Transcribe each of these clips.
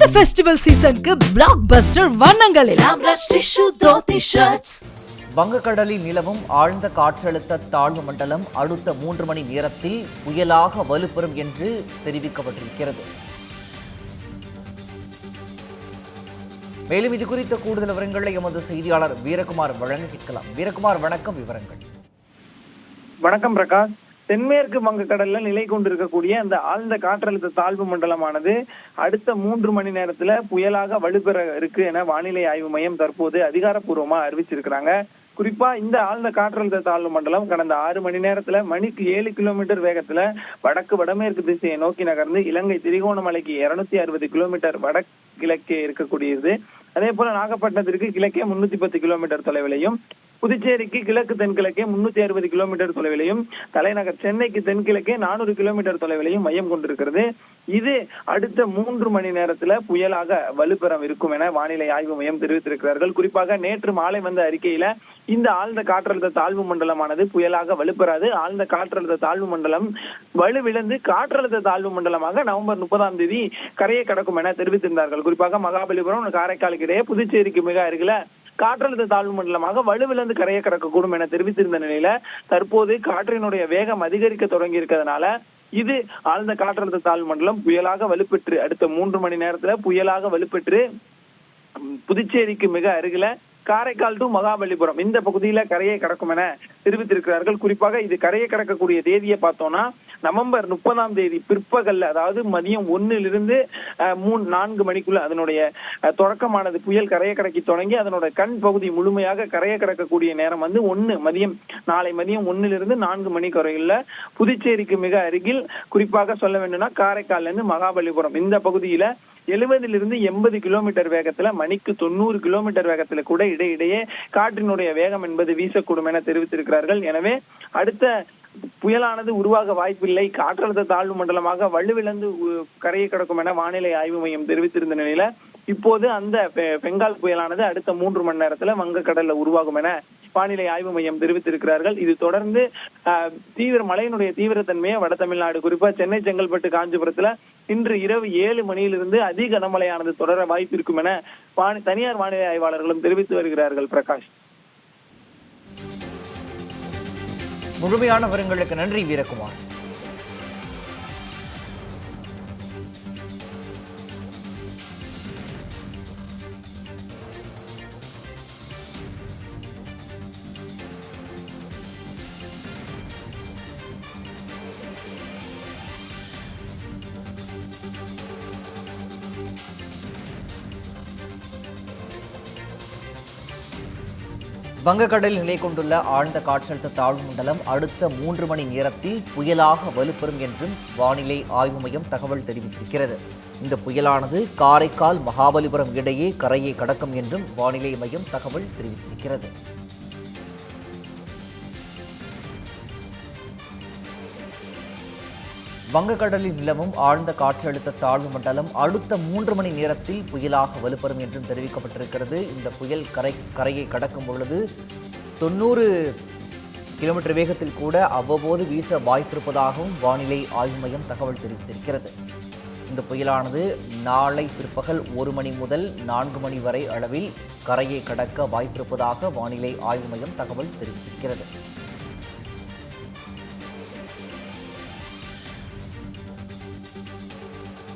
இந்த ஃபெஸ்டிவல் சீசனுக்கு பிளாக் பஸ்டர் வண்ணங்களில். வங்கக்கடலில் நிலவும் ஆழ்ந்த காற்றழுத்த தாழ்வு மண்டலம் அடுத்த மூன்று மணி நேரத்தில் புயலாக வலுப்பெறும் என்று தெரிவிக்கப்பட்டிருக்கிறது. மேலும் இது குறித்த கூடுதல் விவரங்களை எமது செய்தியாளர் வீரகுமார் வழங்க கேட்கலாம். வீரகுமார் வணக்கம் விவரங்கள். வணக்கம் பிரகாஷ். தென்மேற்கு வங்கக்கடல்ல நிலை கொண்டிருக்கக்கூடிய அந்த ஆழ்ந்த காற்றழுத்த தாழ்வு மண்டலமானது அடுத்த மூன்று மணி நேரத்துல புயலாக வலுப்பெற இருக்கு என வானிலை ஆய்வு மையம் தற்போது அதிகாரப்பூர்வமா அறிவிச்சிருக்கிறாங்க. குறிப்பா இந்த ஆழ்ந்த காற்றழுத்த தாழ்வு மண்டலம் கடந்த ஆறு மணி நேரத்துல மணிக்கு ஏழு கிலோமீட்டர் வேகத்துல வடக்கு வடமேற்கு திசையை நோக்கி நகர்ந்து இலங்கை திரிகோணமலைக்கு இருநூத்தி அறுபது கிலோமீட்டர் வடகிழக்கே இருக்கக்கூடியது. அதே போல நாகப்பட்டினத்திற்கு கிழக்கே முன்னூத்தி பத்து கிலோமீட்டர் தொலைவிலையும் புதுச்சேரிக்கு கிழக்கு தென்கிழக்கே முன்னூத்தி அறுபது கிலோமீட்டர் தொலைவிலையும் தலைநகர் சென்னைக்கு தென்கிழக்கே நானூறு கிலோமீட்டர் தொலைவிலையும் மையம் கொண்டிருக்கிறது. இது அடுத்த மூன்று மணி நேரத்துல புயலாக வலுப்பெறம் இருக்கும் என வானிலை ஆய்வு மையம் தெரிவித்திருக்கிறார்கள். குறிப்பாக நேற்று மாலை வந்த அறிக்கையில இந்த ஆழ்ந்த காற்றழுத்த தாழ்வு மண்டலமானது புயலாக வலுப்பெறாது. ஆழ்ந்த காற்றழுத்த தாழ்வு மண்டலம் வலுவிழந்து காற்றழுத்த தாழ்வு மண்டலமாக நவம்பர் முப்பதாம் தேதி கரையை கடக்கும் என தெரிவித்திருந்தார்கள். குறிப்பாக மகாபலிபுரம் காரைக்காலுக்கு இடையே புதுச்சேரிக்கு மிக அருகில காற்றழுத்த தாழ்வு மண்டலமாக வலுவிழந்து கரையை கடக்கக்கூடும் என தெரிவித்திருந்த நிலையில தற்போது காற்றினுடைய வேகம் அதிகரிக்க தொடங்கி இருக்கிறதுனால இது ஆழ்ந்த காற்றழுத்த தாழ்வு மண்டலம் புயலாக வலுப்பெற்று அடுத்த மூன்று மணி நேரத்துல புயலாக வலுப்பெற்று புதுச்சேரிக்கு மிக அருகில காரைக்கால் டு மகாபலிபுரம் இந்த பகுதியில கரையை கடக்கும் என தெரிவித்திருக்கிறார்கள். குறிப்பாக இது கரையை கடக்கக்கூடிய தேதியை பார்த்தோம்னா நவம்பர் முப்பதாம் தேதி பிற்பகல்ல அதாவது மதியம் ஒன்னிலிருந்து மூணு நான்கு மணிக்குள்ள அதனுடைய தொடக்கமானது புயல் கரையை கடக்கி தொடங்கி அதனோட கண் பகுதி முழுமையாக கரையை கடக்கக்கூடிய நேரம் வந்து ஒன்னு மதியம் நாளை மதியம் ஒன்னிலிருந்து நான்கு மணி வரையில் புதுச்சேரிக்கு மிக அருகில். குறிப்பாக சொல்ல வேண்டும்னா காரைக்கால்ல இருந்து மகாபலிபுரம். இந்த பகுதியில எழுபதிலிருந்து எண்பது கிலோமீட்டர் வேகத்துல மணிக்கு தொண்ணூறு கிலோமீட்டர் வேகத்துல கூட இடையிடையே காற்றினுடைய வேகம் என்பது வீசக்கூடும் என தெரிவித்திருக்கிறார்கள் எனவே அடுத்த புயலானது உருவாக வாய்ப்பில்லை. காற்றழுத்த தாழ்வு மண்டலமாக வலுவிழந்து கரையை கடக்கும் என வானிலை ஆய்வு மையம் தெரிவித்திருந்த நிலையில இப்போது அந்த பெங்கால் புயலானது அடுத்த மூன்று மணி நேரத்துல வங்கக்கடல்ல உருவாகும் என வானிலை ஆய்வு மையம் தெரிவித்திருக்கிறார்கள். இது தொடர்ந்து ஆஹ், தீவிர மழையினுடைய தீவிரத்தன்மையை வட தமிழ்நாடு குறிப்பா சென்னை செங்கல்பட்டு காஞ்சிபுரத்துல இன்று இரவு ஏழு மணியிலிருந்து அதிக கனமழையானது தொடர வாய்ப்பு இருக்கும் என வானி தனியார் வானிலை ஆய்வாளர்களும் தெரிவித்து வருகிறார்கள் பிரகாஷ். முழுமையான விவரங்களுக்கு நன்றி வீரகுமார். வங்கக்கடலில் நிலை கொண்டுள்ள ஆழ்ந்த காற்றழுத்த தாழ்வு மண்டலம் அடுத்த மூன்று மணி நேரத்தில் புயலாக வலுப்பெறும் என்றும் வானிலை ஆய்வு மையம் தகவல் தெரிவித்திருக்கிறது. இந்த புயலானது காரைக்கால் மகாபலிபுரம் இடையே கரையை கடக்கும் என்றும் வானிலை மையம் தகவல் தெரிவித்திருக்கிறது. வங்கக்கடலில் நிலவும் ஆழ்ந்த காற்றழுத்த தாழ்வு மண்டலம் அடுத்த மூன்று மணி நேரத்தில் புயலாக வலுப்பெறும் என்றும் தெரிவிக்கப்பட்டிருக்கிறது. இந்த புயல் கரை கரையை கடக்கும் பொழுது தொண்ணூறு கிலோமீட்டர் வேகத்தில் கூட அவ்வப்போது வீச வாய்ப்பிருப்பதாகவும் வானிலை ஆய்வு மையம் தகவல் தெரிவித்திருக்கிறது. இந்த புயலானது நாளை பிற்பகல் ஒரு மணி முதல் நான்கு மணி வரை அளவில் கரையை கடக்க வாய்ப்பிருப்பதாக வானிலை ஆய்வு மையம் தகவல் தெரிவித்திருக்கிறது.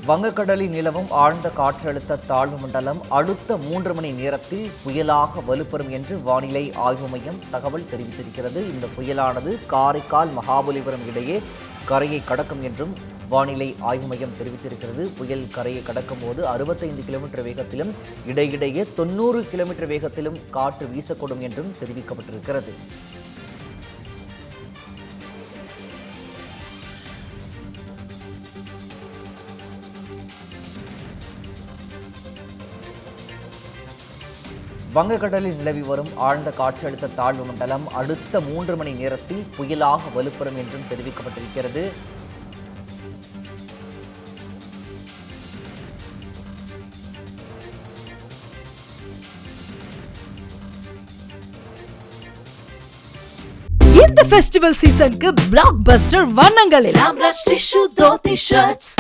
வங்கக்கடலில் நிலவும் ஆழ்ந்த காற்றழுத்த தாழ்வு மண்டலம் அடுத்த மூன்று மணி நேரத்தில் புயலாக வலுப்பெறும் என்று வானிலை ஆய்வு மையம் தகவல் தெரிவித்திருக்கிறது. இந்த புயலானது காரைக்கால் மகாபலிபுரம் இடையே கரையை கடக்கும் என்றும் வானிலை ஆய்வு மையம் தெரிவித்திருக்கிறது. புயல் கரையை கடக்கும் போது அறுபத்தைந்து கிலோமீட்டர் வேகத்திலும் இடையிடையே தொண்ணூறு கிலோமீட்டர் வேகத்திலும் காற்று வீசக்கூடும் என்றும் தெரிவிக்கப்பட்டிருக்கிறது. வங்கக்கடலில் நிலவி வரும் ஆழ்ந்த காற்றழுத்த தாழ்வு மண்டலம் அடுத்த மூன்று மணி நேரத்தில் புயலாக வலுப்பெறும் என்றும் தெரிவிக்கப்பட்டிருக்கிறது. இந்த ஃபெஸ்டிவல் சீசனுக்கு பிளாக் பஸ்டர் தோத்தி ஷர்ட்ஸ்